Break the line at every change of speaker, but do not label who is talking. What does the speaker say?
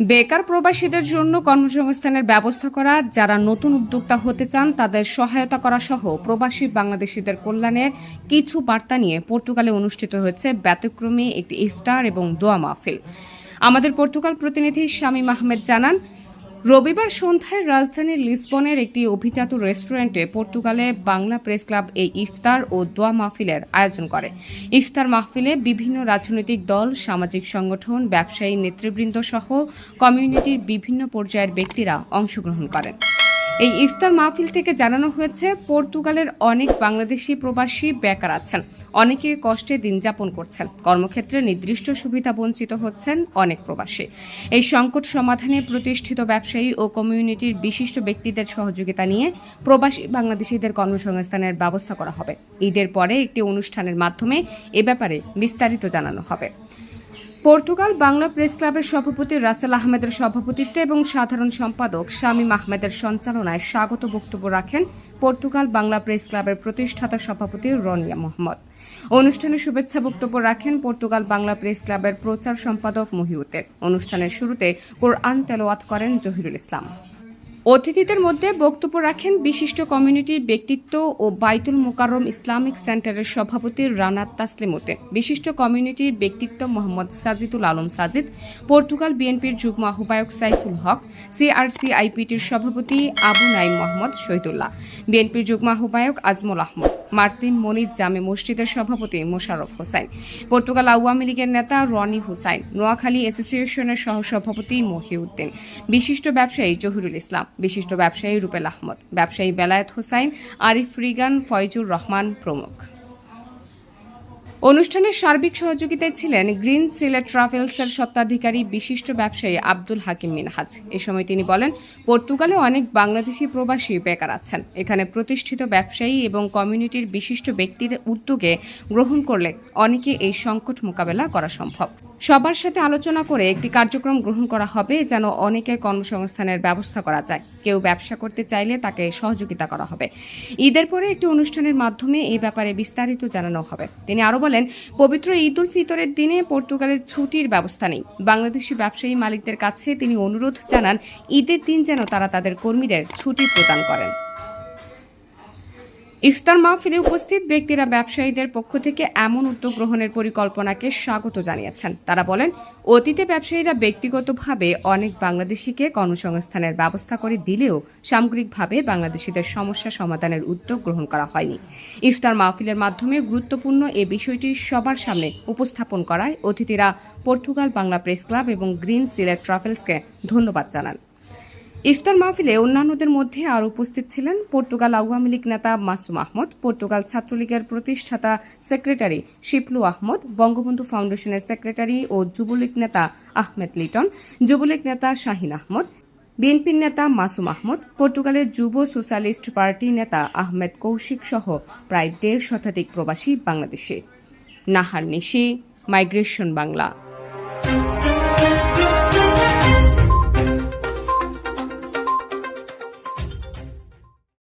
বেকার প্রবাসীদের জন্য কর্মসংস্থানের ব্যবস্থা করা, যারা নতুন উদ্যোক্তা হতে চান তাদের সহায়তা করা সহ প্রবাসী বাংলাদেশিদের কল্যাণের কিছু বার্তা নিয়ে পর্তুগালে অনুষ্ঠিত হয়েছে ব্যতিক্রমী একটি ইফতার এবং দোয়া মাহফিল। আমাদের পর্তুগাল প্রতিনিধি শামীম আহমেদ জানান রবিবার সন্ধ্যায় রাজধানীর লিসবনের একটি অভিজাত রেস্টুরেন্টে পর্তুগালে বাংলা প্রেস ক্লাব এই ইফতার ও দোয়া মাহফিলের আয়োজন করে। ইফতার মাহফিলে বিভিন্ন রাজনৈতিক দল, সামাজিক সংগঠন, ব্যবসায়ী নেতৃবৃন্দ সহ কমিউনিটির বিভিন্ন পর্যায়ের ব্যক্তিরা অংশগ্রহণ করেন। এই ইফতার মাহফিল থেকে জানানো হয়েছে, পর্তুগালের অনেক বাংলাদেশি প্রবাসী বেকার আছেন। অনেকে কষ্টে দিন যাপন করছেন। কর্মক্ষেত্রে নির্দিষ্ট সুবিধা বঞ্চিত হচ্ছেন অনেক প্রবাসী। এই সংকট সমাধানে প্রতিষ্ঠিত ব্যবসায়ী ও কমিউনিটির বিশিষ্ট ব্যক্তিদের সহযোগিতা নিয়ে প্রবাসী বাংলাদেশিদের কর্মসংস্থানের ব্যবস্থা করা হবে। ঈদের পরে একটি অনুষ্ঠানের মাধ্যমে এ ব্যাপারে বিস্তারিত জানানো হবে। পর্তুগাল বাংলা প্রেস ক্লাবের সভাপতি রাসেল আহমেদের সভাপতিত্বে এবং সাধারণ সম্পাদক শামীম আহমেদের সঞ্চালনায় স্বাগত বক্তব্য রাখেন পর্তুগাল বাংলা প্রেস ক্লাবের প্রতিষ্ঠাতা সভাপতি রনিয়া মোহাম্মদ। অনুষ্ঠানে শুভেচ্ছা বক্তব্য রাখেন পর্তুগাল বাংলা প্রেস ক্লাবের প্রচার সম্পাদক মহিউতের অনুষ্ঠানের শুরুতে কোরআন তেলোয়াত করেন জহিরুল ইসলাম। অতিথিদের মধ্যে বক্তব্য রাখেন বিশিষ্ট কমিউনিটির ব্যক্তিত্ব ও বাইতুল মোকারম ইসলামিক সেন্টারের সভাপতি রানা তাসলিমতে বিশিষ্ট কমিউনিটির ব্যক্তিত্ব মোহাম্মদ সাজিদুল আলম সাজিদ, পর্তুগাল বিএনপির যুগ্ম আহ্বায়ক সাইফুল হক সিআরসি আইপিটির সভাপতি আবু নাইম মোহাম্মদ শহীদুল্লাহ, বিএনপির যুগ্ম আহ্বায়ক আজমল আহমদ। মার্তিন মনির জামে মসজিদের সভাপতি মোশাররফ হোসাইন। পর্তুগাল আওয়ামী লীগের নেতা রনি হুসাইন, নোয়াখালী অ্যাসোসিয়েশনের সহসভাপতি মহিউদ্দিন, বিশিষ্ট ব্যবসায়ী জহিরুল ইসলাম, বিশিষ্ট ব্যবসায়ী রুবেল আহমদ, ব্যবসায়ী বেলায়েত হোসাইন, আরিফ রিগান, ফয়জুর রহমান প্রমুখ। অনুষ্ঠানের সার্বিক সহযোগিতায় ছিলেন গ্রিন সিলেট ট্রাভেলসের স্বত্বাধিকারী বিশিষ্ট ব্যবসায়ী আব্দুল হাকিম মিনহাজ। এ সময় তিনি বলেন, পর্তুগালে অনেক বাংলাদেশি প্রবাসী বেকার আছেন। এখানে প্রতিষ্ঠিত ব্যবসায়ী এবং কমিউনিটির বিশিষ্ট ব্যক্তির উদ্যোগে গ্রহণ করলে অনেকে এই সংকট মোকাবেলা করা সম্ভব। সবার সাথে আলোচনা করে একটি কার্যক্রম গ্রহণ করা হবে যেন অনেকের কর্মসংস্থানের ব্যবস্থা করা যায়। কেউ ব্যবসা করতে চাইলে তাকে সহযোগিতা করা হবে। ঈদের পরে একটি অনুষ্ঠানের মাধ্যমে এই ব্যাপারে বিস্তারিত জানানো হবে। তিনি আরও বলেন, পবিত্র ঈদ উল ফিতরের দিনে পর্তুগালের ছুটির ব্যবস্থা নেই। বাংলাদেশি ব্যবসায়ী মালিকদের কাছে তিনি অনুরোধ জানান, ঈদের দিন যেন তারা তাদের কর্মীদের ছুটি প্রদান করেন। ইফতার মাহফিলে উপস্থিত ব্যক্তিরা ব্যবসায়ীদের পক্ষ থেকে এমন উদ্যোগ গ্রহণের পরিকল্পনাকে স্বাগত জানিয়েছেন। তারা বলেন, অতীতে ব্যবসায়ীরা ব্যক্তিগতভাবে অনেক বাংলাদেশিকে কর্মসংস্থানের ব্যবস্থা করে দিলেও সামগ্রিকভাবে বাংলাদেশিদের সমস্যা সমাধানের উদ্যোগ গ্রহণ করা হয়নি। ইফতার মাহফিলের মাধ্যমে গুরুত্বপূর্ণ এ বিষয়টি সবার সামনে উপস্থাপন করায় অতিথিরা পর্তুগাল বাংলা প্রেস ক্লাব এবং গ্রিন সিলেট ট্রাভেলসকে ধন্যবাদ জানান। ইফতার মাহফিলে অন্যান্যদের মধ্যে আর উপস্থিত ছিলেন পর্তুগাল আওয়ামী লীগ নেতা মাসুম আহমদ, পর্তুগাল ছাত্রলীগের প্রতিষ্ঠাতা সেক্রেটারি শিপলু আহমদ, বঙ্গবন্ধু ফাউন্ডেশনের সেক্রেটারি ও যুবলীগ নেতা আহমেদ লিটন, যুবলীগ নেতা শাহিন আহমদ, বিএনপির নেতা মাসুম আহমদ, পর্তুগালের যুব সোশ্যালিস্ট পার্টি নেতা আহমেদ কৌশিক সহ প্রায় দেড় শতাধিক প্রবাসী বাংলাদেশে। নাহার নিশি, মাইগ্রেশন বাংলা।